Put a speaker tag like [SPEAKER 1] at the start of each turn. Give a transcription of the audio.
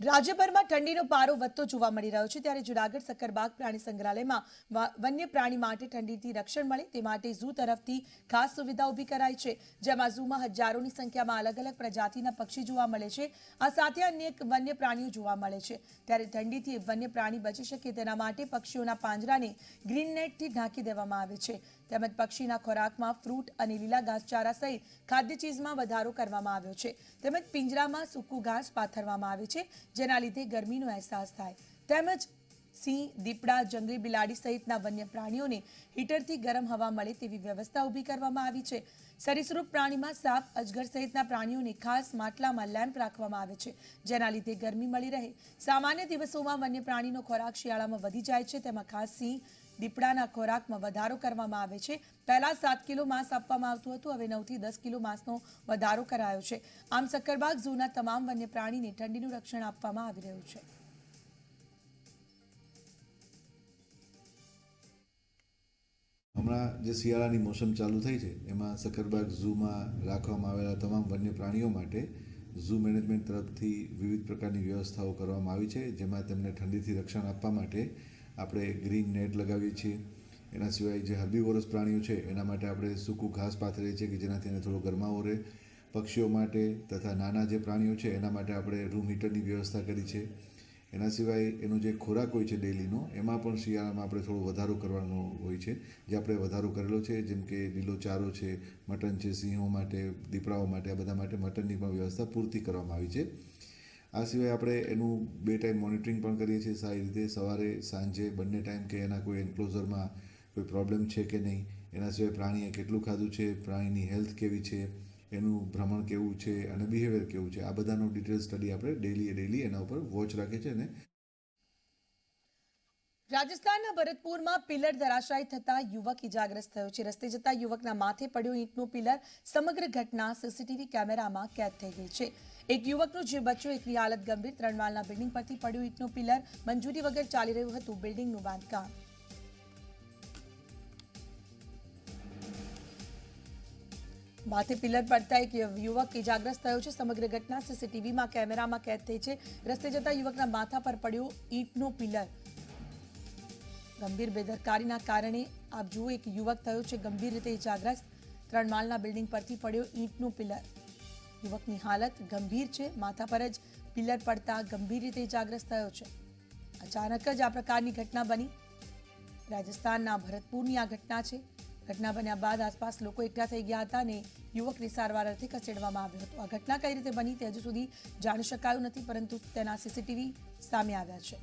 [SPEAKER 1] રાજ્યભરમાં ઠંડીનો પારો વધતો જોવા મળી રહ્યો છે. ત્યારે જુનાગઢ સક્કરબાગ પ્રાણી સંગ્રહાલયમાં વન્ય પ્રાણી માટે ઠંડીથી રક્ષણ મળે તે માટે ઝૂ તરફથી ખાસ સુવિધા ઊભી કરાઈ છે. જેમાં ઝૂમાં હજારોની સંખ્યામાં અલગ અલગ પ્રજાતિના પક્ષી જોવા મળે છે. આ સાથે અન્ય વન્ય પ્રાણીઓ જોવા મળે છે. ત્યારે ઠંડીથી વન્ય પ્રાણી બચી શકે તેના માટે પક્ષીઓના પાંજરાને ગ્રીન નેટથી ઢાંકી દેવામાં આવે છે. તેમજ પક્ષીના ખોરાકમાં ફ્રૂટ અને લીલા ઘાસચારા સહિત ખાદ્ય ચીજમાં વધારો કરવામાં આવ્યો છે. તેમજ પિંજરામાં સૂકું ઘાસ પાથરવામાં આવે છે, જેના લીધે ગરમીનો અહેસાસ થાય. તેમજ સિંહ, દીપડા, જંગલી બિલાડી સહિતના વન્ય પ્રાણીઓને હીટરથી ગરમ હવા મળે તેવી વ્યવસ્થા ઊભી કરવામાં આવી છે. સરીસૃપ પ્રાણીમાં સાપ, અજગર સહિતના પ્રાણીઓને ખાસ માટલામાં લેમ્પ રાખવામાં આવે છે, જેના લીધે ગરમી મળી રહે. સામાન્ય દિવસોમાં વન્ય પ્રાણીનો ખોરાક શિયાળામાં વધી જાય છે, તેમાં ખાસ સિંહ દીપડાના ખોરાકમાં વધારો કરવામાં આવે છે. પહેલા સાત કિલો માંસ આપવામાં આવતું હતું, હવે નવથી દસ કિલો માંસનો વધારો કરાયો છે. આમ સક્કરબાગ ઝૂના તમામ વન્ય પ્રાણીને ઠંડીનું રક્ષણ આપવામાં આવી રહ્યું છે.
[SPEAKER 2] હમણાં જે શિયાળાની મોસમ ચાલુ થઈ છે, એમાં સક્કરબાગ ઝૂમાં રાખવામાં આવેલા તમામ વન્ય પ્રાણીઓ માટે ઝૂ મેનેજમેન્ટ તરફથી વિવિધ પ્રકારની વ્યવસ્થાઓ કરવામાં આવી છે, જેમાં તેમને ઠંડીથી રક્ષણ આપવા માટે આપણે ગ્રીન નેટ લગાવીએ છીએ. એના સિવાય જે હર્બીવોરસ પ્રાણીઓ છે, એના માટે આપણે સૂકું ઘાસ પાથરીએ છીએ કે જેનાથી એને થોડો ગરમાવો રહે. પક્ષીઓ માટે તથા નાના જે પ્રાણીઓ છે, એના માટે આપણે રૂમ હીટરની વ્યવસ્થા કરી છે. એના સિવાય એનો જે ખોરાક હોય છે ડેલીનો, એમાં પણ શિયાળામાં આપણે થોડો વધારો કરવાનો હોય છે. જે આપણે વધારો કરેલો છે, જેમ કે લીલો ચારો છે, મટન છે, સિંહો માટે, દીપડાઓ માટે, આ બધા માટે મટનની પણ વ્યવસ્થા પૂરતી કરવામાં આવી છે. આ સિવાય આપણે એનું બે ટાઈમ મોનિટરિંગ પણ કરીએ છીએ, સારી રીતે સવારે, સાંજે બંને ટાઈમ કે એના કોઈ એન્ક્લોઝરમાં કોઈ પ્રોબ્લેમ છે કે નહીં, એના સિવાય પ્રાણીએ કેટલું ખાધું છે, પ્રાણીની હેલ્થ કેવી છે, એનું ભ્રમણ કેવું છે અને બિહેવિયર કેવું છે, આ બધાનો ડિટેલ સ્ટડી આપણે ડેલી ડેલી એના ઉપર વોચ રાખીએ છીએ અને
[SPEAKER 1] રાજસ્થાનના ભરતપુરમાં પિલર ધરાશાયી થતા યુવક ઇજાગ્રસ્ત થયો છે. રસ્તે જતા યુવકના માથે પડ્યો ઈંટનો પિલર. સમગ્ર ઘટના સીસીટીવી કેમેરામાં કેદ થઈ ગઈ છે. એક યુવકનું જીવ બચ્યો, એકની હાલત ગંભીર. ત્રણ માળના બિલ્ડિંગ પરથી પડ્યું ઈટનું પિલર. મંજૂરી વગર ચાલી રહ્યું હતું બિલ્ડિંગનું બાંધકામ. માથે પિલર પડતા એક યુવક ઇજાગ્રસ્ત થયો છે. સમગ્ર ઘટના સીસીટીવીમાં, કેમેરામાં કેદ થઈ છે. રસ્તે જતા યુવકના માથા પર પડ્યો ઈંટનો પિલર. ગંભીર બેદરકારીના કારણે આપ જુઓ, એક યુવક થયો છે ગંભીર રીતે ઇજાગ્રસ્ત. ત્રણ માળના બિલ્ડિંગ પરથી પડ્યો ઈંટનું પિલર. યુવકની હાલત ગંભીર છે. માથા પર જ પિલર પડતા ગંભીર રીતે ઇજાગ્રસ્ત થયો છે. અચાનક જ આ પ્રકારની ઘટના બની. રાજસ્થાનના ભરતપુરની આ ઘટના છે. ઘટના બન્યા બાદ આસપાસ લોકો એકઠા થઈ ગયા હતા અને યુવકને સારવાર અર્થે ખસેડવામાં આવ્યો હતો. આ ઘટના કઈ રીતે બની તે હજુ સુધી જાણી શકાયું નથી, પરંતુ તેના સીસીટીવી સામે આવ્યા છે.